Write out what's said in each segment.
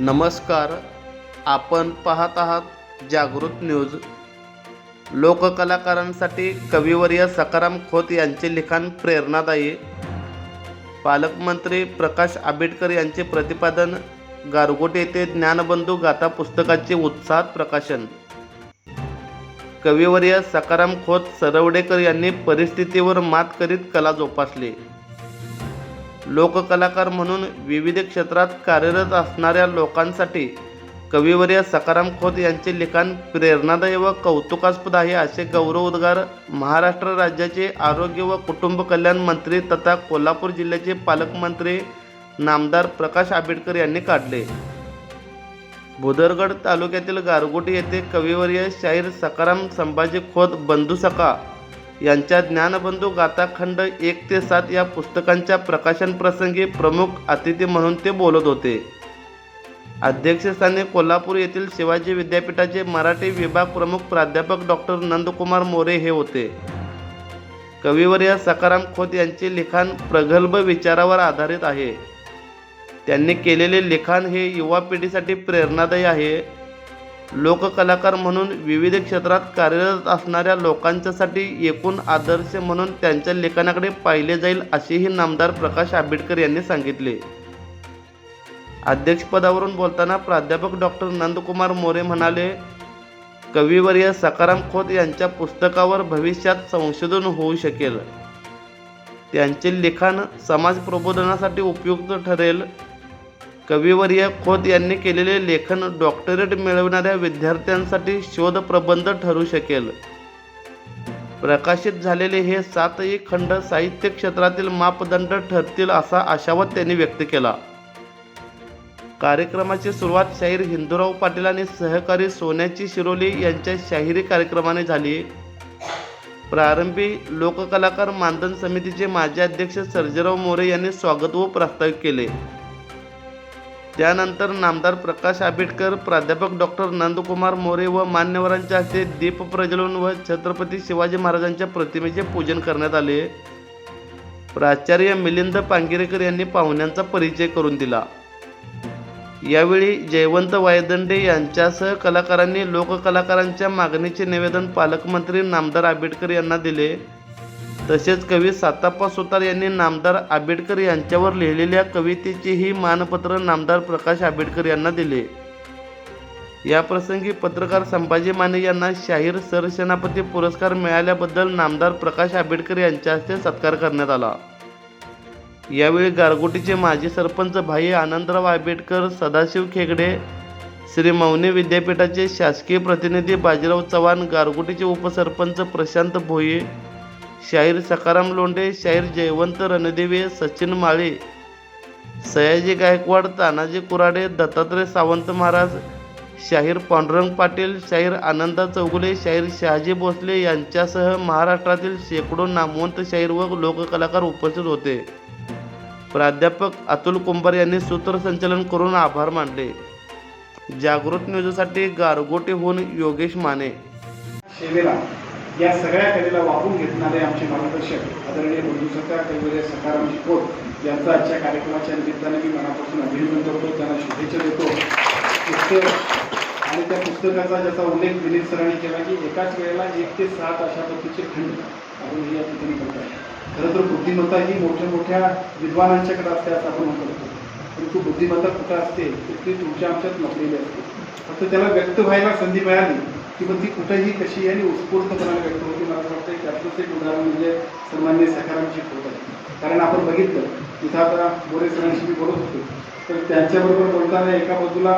नमस्कार. आपण पाहत आहात जागृत न्यूज. लोककलाकारांसाठी कविवर्य सकाराम खोत यांचे लिखाण प्रेरणादायी. पालकमंत्री प्रकाश आंबेडकर यांचे प्रतिपादन. गारगोट येथे ज्ञानबंधू गाथा पुस्तकाचे उत्साहात प्रकाशन. कविवर्य सकाराम खोत सरवडेकर यांनी परिस्थितीवर मात करीत कला जोपासली. लोककलाकार म्हणून विविध क्षेत्रात कार्यरत असणाऱ्या लोकांसाठी कविवर्य सकाराम खोत यांचे लिखाण प्रेरणादायी व कौतुकास्पद आहे असे गौरवोद्गार महाराष्ट्र राज्याचे आरोग्य व कुटुंब कल्याण मंत्री तथा कोल्हापूर जिल्ह्याचे पालकमंत्री नामदार प्रकाश आंबेडकर यांनी काढले. भुदरगड तालुक्यातील गारगोटी येथे कविवर्य शाहीर सकाराम संभाजी खोत बंधू सखा यांच्या ज्ञानबंधू गाथाखंड एक ते सात या पुस्तकांच्या प्रकाशन प्रसंगी प्रमुख अतिथी म्हणून ते बोलत होते. अध्यक्षस्थानी कोल्हापूर येथील शिवाजी विद्यापीठाचे मराठी विभाग प्रमुख प्राध्यापक डॉक्टर नंदकुमार मोरे हे होते. कविवर्य सकाराम खोत यांचे लिखाण प्रगल्भ विचारावर आधारित आहे. त्यांनी केलेले लिखाण हे युवा पिढीसाठी प्रेरणादायी आहे. लोककलाकार म्हणून विविध क्षेत्रात कार्यरत असणाऱ्या लोकांच्यासाठी एकूण आदर्श म्हणून त्यांच्या लेखनाकडे पाहिले जाईल असेही नामदार प्रकाश आंबेडकर यांनी सांगितले. अध्यक्षपदावरून बोलताना प्राध्यापक डॉक्टर नंदकुमार मोरे म्हणाले कविवर्य सकाराम खोत यांच्या पुस्तकावर भविष्यात संशोधन होऊ शकेल. त्यांचे लिखाण समाज प्रबोधनासाठी उपयुक्त ठरेल. कविवर्य खोत यांनी केलेले लेखन डॉक्टरेट मिळवणाऱ्या विद्यार्थ्यांसाठी शोध प्रबंध ठरू शकेल. प्रकाशित झालेले हे सातही खंड साहित्य क्षेत्रातील मापदंड ठरतील असा आशावाद त्यांनी व्यक्त केला. कार्यक्रमाची सुरुवात शाहीर हिंदूराव पाटील आणि सहकारी सोन्याची शिरोली यांच्या शाहिरी कार्यक्रमाने झाली. प्रारंभी लोककलाकार मानधन समितीचे माजी अध्यक्ष सर्जेराव मोरे यांनी स्वागत व प्रास्ताविक केले. त्यानंतर नामदार प्रकाश आंबेडकर प्राध्यापक डॉक्टर नंदकुमार मोरे व मान्यवरांच्या हस्ते दीप प्रज्वलन व छत्रपती शिवाजी महाराजांच्या प्रतिमेचे पूजन करण्यात आले. प्राचार्य मिलिंद पांगिरेकर यांनी पाहुण्यांचा परिचय करून दिला. यावेळी जयवंत वायदंडे यांच्यासह कलाकारांनी लोककलाकारांच्या मागणीचे निवेदन पालकमंत्री नामदार आंबेडकर यांना दिले. तसेच कवी साताप्पा सुतार यांनी नामदार आंबेडकर यांच्यावर लिहिलेल्या कवितेचेही मानपत्र नामदार प्रकाश आंबेडकर यांना दिले. या प्रसंगी पत्रकार संभाजी माने यांना शाहीर सरसेनापती पुरस्कार मिळाल्याबद्दल नामदार प्रकाश आंबेडकर यांच्या हस्ते सत्कार करण्यात आला. यावेळी गारगोटीचे माजी सरपंच भाई आनंदराव आंबेडकर सदाशिव खेगडे श्री मौनी विद्यापीठाचे शासकीय प्रतिनिधी बाजीराव चव्हाण गारगोटीचे उपसरपंच प्रशांत भोये शाहीर सकाराम लोंढे शाहीर जयवंत रणदेवे सचिन माळे सयाजी गायकवाड तानाजी कुराडे दत्तात्रय सावंत महाराज शाहीर पांडुरंग पाटील शाहीर आनंदा चौगुले शाहीर शहाजी भोसले यांच्यासह महाराष्ट्रातील शेकडो नामवंत शाहीर व लोककलाकार उपस्थित होते. प्राध्यापक अतुल कुंभार यांनी सूत्रसंचालन करून आभार मानले. जागृत न्यूजसाठी गारगोटेहून योगेश माने. सेवेला या सगळ्या कलेला वापरून घेतणारे आमचे मार्गदर्शक आदरणीय बंधू सरकार कैवल्य सकाराम खोत यांचा आजच्या कार्यक्रमाच्या निमित्ताने मी मनापासून अभिनंदन करतो. त्यांना शुभेच्छा देतो. पुस्तक आणि त्या पुस्तकाचा ज्याचा उल्लेख दिलीप सरांनी केला की एकाच वेळेला एक ते सात अशा पद्धतीचे खंड आपण हे या ठिकाणी करत. आहे खरं तर बुद्धिमत्ता ही मोठ्या मोठ्या विद्वानांच्याकडे असते असं आपण म्हणतो. परंतु बुद्धिमत्ता कुठं असते? ती तुमच्या आमच्यात लपलेली असते. फक्त त्याला व्यक्त व्हायला संधी मिळाली. की मग ती कुठेही कशी आणि उत्स्फूर्तपणाने व्यक्त होती मला असं वाटतं की त्यातलंच एक उदाहरण म्हणजे सन्मान्य सकारांची होत आहे. कारण आपण बघितलं तिथं आता बोरे सरांशी मी बोलत होतो तर त्यांच्याबरोबर बोलताना एका बाजूला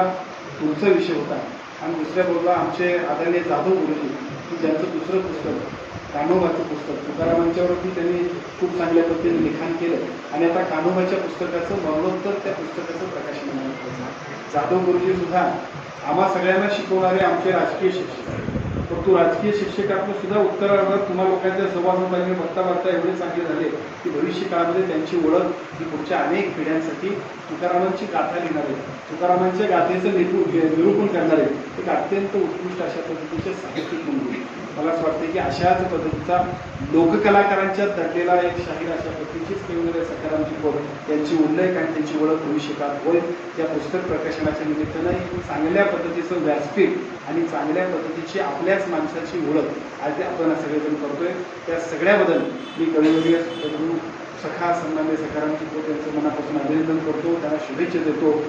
पुढचा विषय होता आणि दुसऱ्या बाजूला आमचे आदरणीय जाधव गुरुजी की ज्यांचं दुसरं पुस्तक कान्होबाचं पुस्तक. तुकारामांच्यावरती त्यांनी खूप चांगल्या पद्धतीने लिखाण केलं. आणि आता कान्होबाच्या पुस्तकाचं मरणोत्तर त्या पुस्तकाचं प्रकाशन जाधव गुरुजी सुद्धा आम्हा सगळ्यांना शिकवणारे आमचे राजकीय शिक्षक आहेत. परंतु राजकीय शिक्षकातून सुद्धा उत्तरावर तुम्हा लोकांच्या सभासदांनी बघता बघता एवढे चांगले झाले की भविष्य काळामध्ये त्यांची ओळख ही पुढच्या अनेक पिढ्यांसाठी तुकारामांची गाथा लिहिणार आहे. तुकारामांच्या गाथेचं निरू निरूपण करणार आहे. एक अत्यंत उत्कृष्ट अशा पद्धतीचे साहित्यिक म्हणून. मला असं वाटतं की अशाच पद्धतीचा लोककलाकारांच्या दडलेला एक शाहीर अशा पद्धतीचीच केवळ सकारांची पोर त्यांची उल्लेख आणि त्यांची ओळख भविष्यकात होईल. त्या पुस्तक प्रकाशनाच्या निमित्तानं चांगल्या पद्धतीचं व्यासपीठ आणि चांगल्या पद्धतीची आपल्याच माणसाची ओळख आज आपण सगळेजण करतोय त्या सगळ्याबद्दल मी कविवर्य सखा सन्मान्य सकारामची तो त्यांचं मनापासून अभिनंदन करतो त्यांना शुभेच्छा देतो.